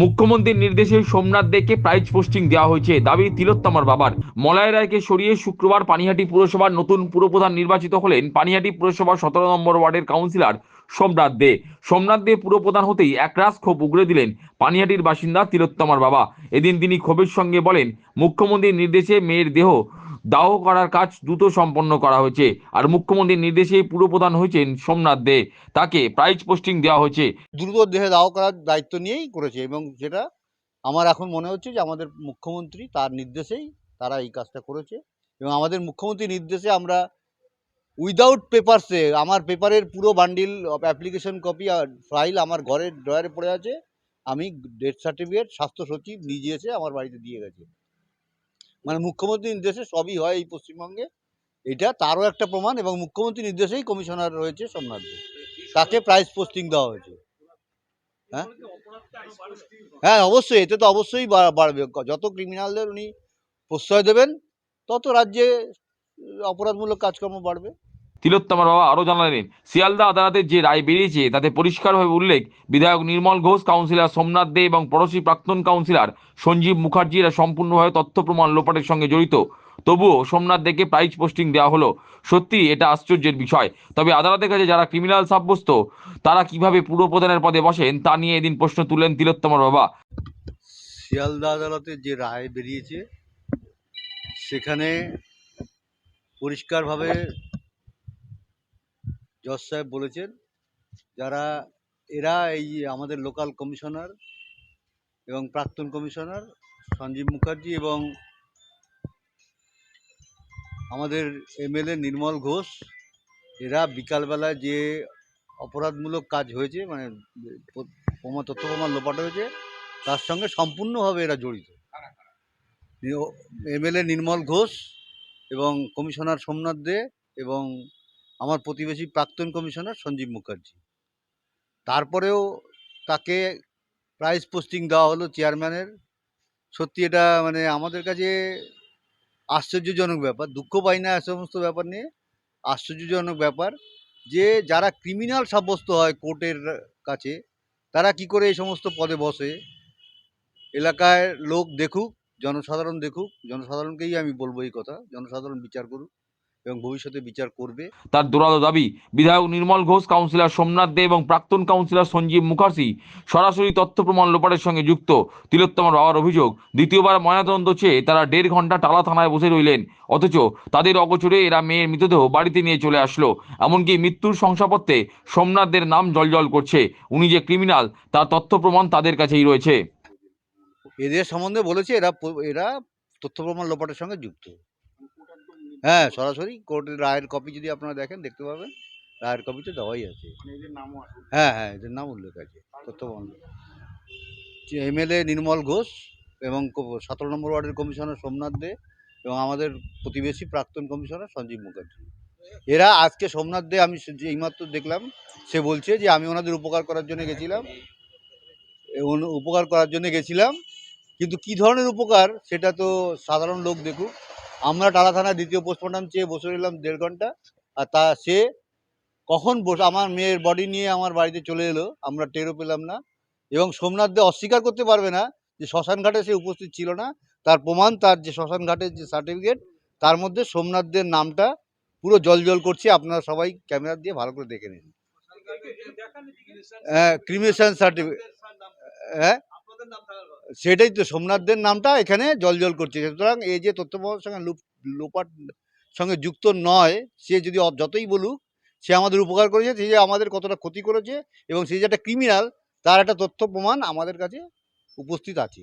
মুখ্যমন্ত্রীর নির্দেশে সোমনাথ দেকে প্রাইজ পোস্টিং দেওয়া হয়েছে। দাবি তিলোত্তমার বাবার। মলয় রায়কে সরিয়ে শুক্রবার পানিহাটি পুরসভার নতুন পুরপ্রধান নির্বাচিত হলেন পানিহাটি পুরসভার সতেরো নম্বর ওয়ার্ডের কাউন্সিলর সোমনাথ দে। সোমনাথ দে পুরপ্রধান হতেই একরাশ ক্ষোভ উগড়ে দিলেন পানিহাটির বাসিন্দা তিলোত্তমার বাবা। এদিন তিনি ক্ষোভের সঙ্গে বলেন, মুখ্যমন্ত্রীর নির্দেশে মেয়ের দেহ দাহ করার কাজ দ্রুত সম্পন্ন করা হয়েছে। আর মুখ্যমন্ত্রীর নির্দেশে পুরপ্রধান হয়েছেন সোমনাথ দে। তাকে প্রাইজ পোস্টিং দেওয়া হয়েছে। দ্রুত দেহে দাহ করার দায়িত্ব নিয়েই করেছে এবং যেটা আমার এখন মনে হচ্ছে যে আমাদের মুখ্যমন্ত্রী তার নির্দেশেই তারা এই কাজটা করেছে এবং আমাদের মুখ্যমন্ত্রীর নির্দেশে আমরা উইদাউট পেপারসে আমার পেপারের পুরো বান্ডিল অ্যাপ্লিকেশন কপি আর ফাইল আমার ঘরের ড্রয়ারে পড়ে আছে। আমি ডেথ সার্টিফিকেট স্বাস্থ্য সচিব নিজে এসে আমার বাড়িতে দিয়ে গেছে। মানে মুখ্যমন্ত্রী নির্দেশে সবই হয় এই পশ্চিমবঙ্গে। এটা তারও একটা প্রমাণ এবং মুখ্যমন্ত্রী নির্দেশেই কমিশনার রয়েছে সোমনাথ। তাকে প্রাইজ পোস্টিং দেওয়া হয়েছে। হ্যাঁ? হ্যাঁ অবশ্যই। এতে তো অবশ্যই বাড়বে। যত ক্রিমিনালদের উনি প্রশ্রয় দেবেন, তত রাজ্যে অপরাধমূলক কাজকর্ম বাড়বে। তিলোত্তমার বাবা আরও জানালেন, শিয়ালদা আদালতের যে রায় বেরিয়েছে, তাতে পরিষ্কারভাবে উল্লেখ, বিধায়ক নির্মল ঘোষ, কাউন্সিলর সোমনাথ দে এবং পড়োশী প্রাক্তন কাউন্সিলর সঞ্জীব মুখার্জি এরা সম্পূর্ণভাবে তথ্য প্রমাণ লোপাটের সঙ্গে জড়িত। তবুও সোমনাথ দেকে প্রাইজ পোস্টিং দেওয়া হলো। সত্যি এটা আশ্চর্যের বিষয়। তবে আদালতের কাছে যারা ক্রিমিনাল সাব্যস্ত, তারা কীভাবে পুরপ্রধানের পদে বসেন, তা নিয়ে এদিন প্রশ্ন তুললেন তিলোত্তমার বাবা। শিয়ালদা আদালতের যে রায় বেরিয়েছে, সেখানে পরিষ্কারভাবে জজ সাহেব বলেছেন, যারা, এরা এই আমাদের লোকাল কমিশনার এবং প্রাক্তন কমিশনার সঞ্জীব মুখার্জি এবং আমাদের এমএলএ নির্মল ঘোষ, এরা বিকালবেলায় যে অপরাধমূলক কাজ হয়েছে মানে প্রমাণ তথ্য প্রমাণ লোপাট হয়েছে, তার সঙ্গে সম্পূর্ণভাবে এরা জড়িত। এমএলএ নির্মল ঘোষ এবং কমিশনার সোমনাথ দে এবং আমার প্রতিবেশী প্রাক্তন কমিশনার সঞ্জীব মুখার্জি। তারপরেও তাকে প্রাইজ পোস্টিং দেওয়া হলো চেয়ারম্যানের সত্যি এটা মানে আমাদের কাছে আশ্চর্যজনক ব্যাপার, দুঃখ পাই না সমস্ত ব্যাপার নিয়ে। আশ্চর্যজনক ব্যাপার যে যারা ক্রিমিনাল সাব্যস্ত হয় কোর্টের কাছে, তারা কি করে এই সমস্ত পদে বসে? এলাকায় লোক দেখুক, জনসাধারণ দেখুক, জনসাধারণকেই আমি বলব এই কথা, জনসাধারণ বিচার করুক। এবং ভবিষ্যতে বিচার করবে। তার দুরালো দাবি বিধায়ক নির্মল ঘোষ কাউন্সিলর সোমনাথ দে এবং প্রাক্তন কাউন্সিলর সঞ্জীব মুখার্জি সরাসরি তথ্য প্রমাণ লোপাটের সঙ্গে যুক্ত। তিলোত্তমার বাবার অভিযোগ দ্বিতীয়বার ময়নাতদন্ত চেয়ে তারা দেড় ঘণ্টা টালা থানায় বসে রইলেন। অথচ তাদের অগোচরে এরা মেয়ের মৃতদেহ বাড়িতে নিয়ে চলে আসলো। এমনকি মৃত্যুর শংসাপত্রে সোমনাথদের নাম জলজল করছে। উনি যে ক্রিমিনাল তার তথ্য প্রমাণ তাদের কাছেই রয়েছে। এদের সম্বন্ধে বলেছে এরা এরা তথ্য প্রমাণ লোপাটের সঙ্গে যুক্ত। হ্যাঁ সরাসরি কোর্টের রায়ের কপি যদি আপনারা দেখেন দেখতে পাবেন। রায়ের কপিতে দেওয়াই আছে। হ্যাঁ হ্যাঁ এদের নাম উল্লেখ আছে তথ্য এমএলএ নির্মল ঘোষ এবং সতেরো নম্বর ওয়ার্ডের কমিশনার সোমনাথ দে এবং আমাদের প্রতিবেশী প্রাক্তন কমিশনার সঞ্জীব মুখার্জি। এরা আজকে সোমনাথ দে আমি এইমাত্র দেখলাম সে বলছে যে আমি ওনাদের উপকার করার জন্য গেছিলাম। উপকার করার জন্য গেছিলাম। কিন্তু কি ধরনের উপকার সেটা তো সাধারণ লোক দেখুক। আমরা টালা থানায় দ্বিতীয় পোস্টমর্টম চেয়ে বসে রইলাম দেড় ঘণ্টা। আর তা সে কখন বসে আমার মেয়ের বডি নিয়ে আমার বাড়িতে চলে এলো আমরা টেরও পেলাম না। এবং সোমনাথ দে অস্বীকার করতে পারবে না যে শ্মশান ঘাটে সে উপস্থিত ছিল না। তার প্রমাণ তার যে শ্মশান ঘাটের যে সার্টিফিকেট তার মধ্যে সোমনাথদের নামটা পুরো জল জল করছে। আপনারা সবাই ক্যামেরা দিয়ে ভালো করে দেখে নিন। হ্যাঁ ক্রিমিনেশন সার্টিফিকেট হ্যাঁ? সেটাই তো সোমনাথদের নামটা এখানে জল করছে। সুতরাং এই যে তথ্য প্রমাণের সঙ্গে লুপ লোপাট সঙ্গে যুক্ত নয় সে যদি যতই বলুক সে আমাদের উপকার করেছে সে যে আমাদের কতটা ক্ষতি করেছে এবং সে যে একটা ক্রিমিনাল তার একটা তথ্য প্রমাণ আমাদের কাছে উপস্থিত আছে।